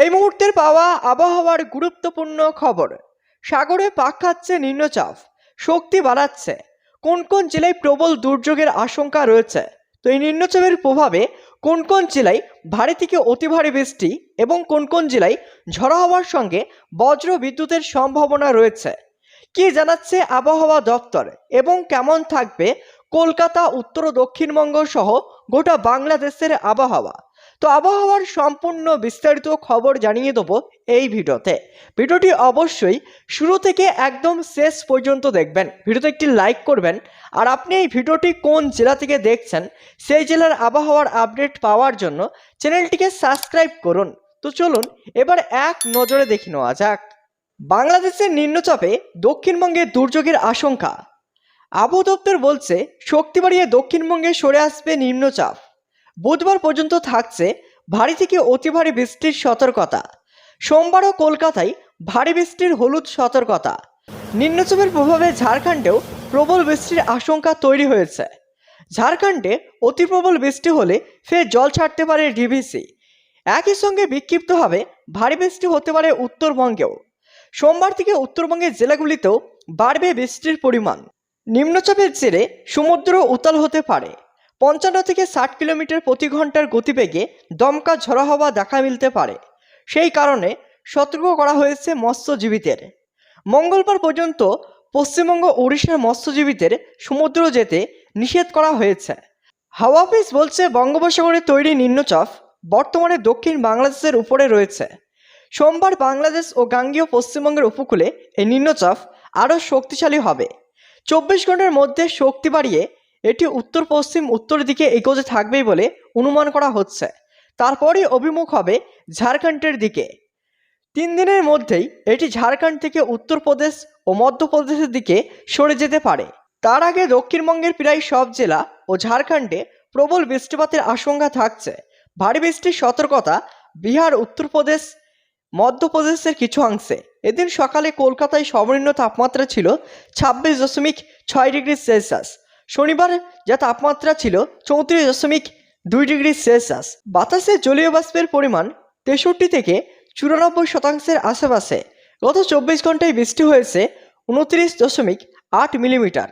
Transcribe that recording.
এই মুহূর্তের পাওয়া আবহাওয়ার গুরুত্বপূর্ণ খবর। সাগরে পাক খাচ্ছে নিম্নচাপ, শক্তি বাড়াচ্ছে। কোন কোন জেলায় প্রবল দুর্যোগের আশঙ্কা রয়েছে? তো এই নিম্নচাপের প্রভাবে কোন কোন জেলায় ভারী থেকে অতি ভারী বৃষ্টি এবং কোন কোন জেলায় ঝড়ো হওয়ার সঙ্গে বজ্র বিদ্যুতের সম্ভাবনা রয়েছে? কি জানাচ্ছে আবহাওয়া দপ্তর এবং কেমন থাকবে কলকাতা, উত্তর ও দক্ষিণবঙ্গ সহ গোটা বাংলাদেশের আবহাওয়া? তো আবহাওয়ার সম্পূর্ণ বিস্তারিত খবর জানিয়ে দেবো এই ভিডিওতে। ভিডিওটি অবশ্যই শুরু থেকে একদম শেষ পর্যন্ত দেখবেন। ভিডিওতে একটি লাইক করবেন আর আপনি এই ভিডিওটি কোন জেলা থেকে দেখছেন সেই জেলার আবহাওয়ার আপডেট পাওয়ার জন্য চ্যানেলটিকে সাবস্ক্রাইব করুন। তো চলুন এবার এক নজরে দেখে নেওয়া যাক। বাংলাদেশের নিম্নচাপে দক্ষিণবঙ্গে দুর্যোগের আশঙ্কা। আবহাওয়া দপ্তর বলছে শক্তি বাড়িয়ে দক্ষিণবঙ্গে সরে আসবে নিম্নচাপ। বুধবার পর্যন্ত থাকছে ভারী থেকে অতি ভারী বৃষ্টির সতর্কতা। সোমবারও কলকাতায় ভারী বৃষ্টির হলুদ সতর্কতা। নিম্নচাপের প্রভাবে ঝাড়খণ্ডেও প্রবল বৃষ্টির আশঙ্কা তৈরি হয়েছে। ঝাড়খণ্ডে অতি প্রবল বৃষ্টি হলে ফের জল ছাড়তে পারে ডিভিসি। একই সঙ্গে বিক্ষিপ্তভাবে ভারী বৃষ্টি হতে পারে উত্তরবঙ্গেও। সোমবার থেকে উত্তরবঙ্গের জেলাগুলিতেও বাড়বে বৃষ্টির পরিমাণ। নিম্নচাপের জেরে সমুদ্র উতাল হতে পারে। পঞ্চান্ন থেকে ষাট কিলোমিটার প্রতি ঘণ্টার গতিবেগে দমকা ঝড়ো হওয়া দেখা মিলতে পারে। সেই কারণে সতর্ক করা হয়েছে মৎস্যজীবীদের। মঙ্গলবার পর্যন্ত পশ্চিমবঙ্গ ওড়িশার মৎস্যজীবীদের সমুদ্র যেতে নিষেধ করা হয়েছে। হাওয়া অফিস বলছে বঙ্গোপসাগরে তৈরি নিম্নচাপ বর্তমানে দক্ষিণ বাংলাদেশের উপরে রয়েছে। সোমবার বাংলাদেশ ও গাঙ্গীয় পশ্চিমবঙ্গের উপকূলে এই নিম্নচাপ আরও শক্তিশালী হবে। চব্বিশ ঘণ্টার মধ্যে শক্তি বাড়িয়ে এটি উত্তর পশ্চিম উত্তর দিকে এগোতে থাকবেই বলে অনুমান করা হচ্ছে। তারপরই অভিমুখ হবে ঝাড়খণ্ডের দিকে। তিন দিনের মধ্যেই এটি ঝাড়খণ্ড থেকে উত্তরপ্রদেশ ও মধ্যপ্রদেশের দিকে সরে যেতে পারে। তার আগে দক্ষিণবঙ্গের প্রায় সব জেলা ও ঝাড়খণ্ডে প্রবল বৃষ্টিপাতের আশঙ্কা থাকছে। ভারী বৃষ্টির সতর্কতা বিহার উত্তরপ্রদেশ মধ্যপ্রদেশের কিছু অংশে। এদিন সকালে কলকাতায় সর্বনিম্ন তাপমাত্রা ছিল ছাব্বিশ দশমিক ছয় ডিগ্রি সেলসিয়াস। শনিবার যা তাপমাত্রা ছিল চৌত্রিশ দশমিক দুই ডিগ্রি সেলসিয়াস। বাতাসে জলীয় বাষ্পের পরিমাণ তেষট্টি থেকে চুরানব্বই শতাংশের আশেপাশে। গত চব্বিশ ঘন্টায় বৃষ্টি হয়েছে উনত্রিশ দশমিক আট মিলিমিটার।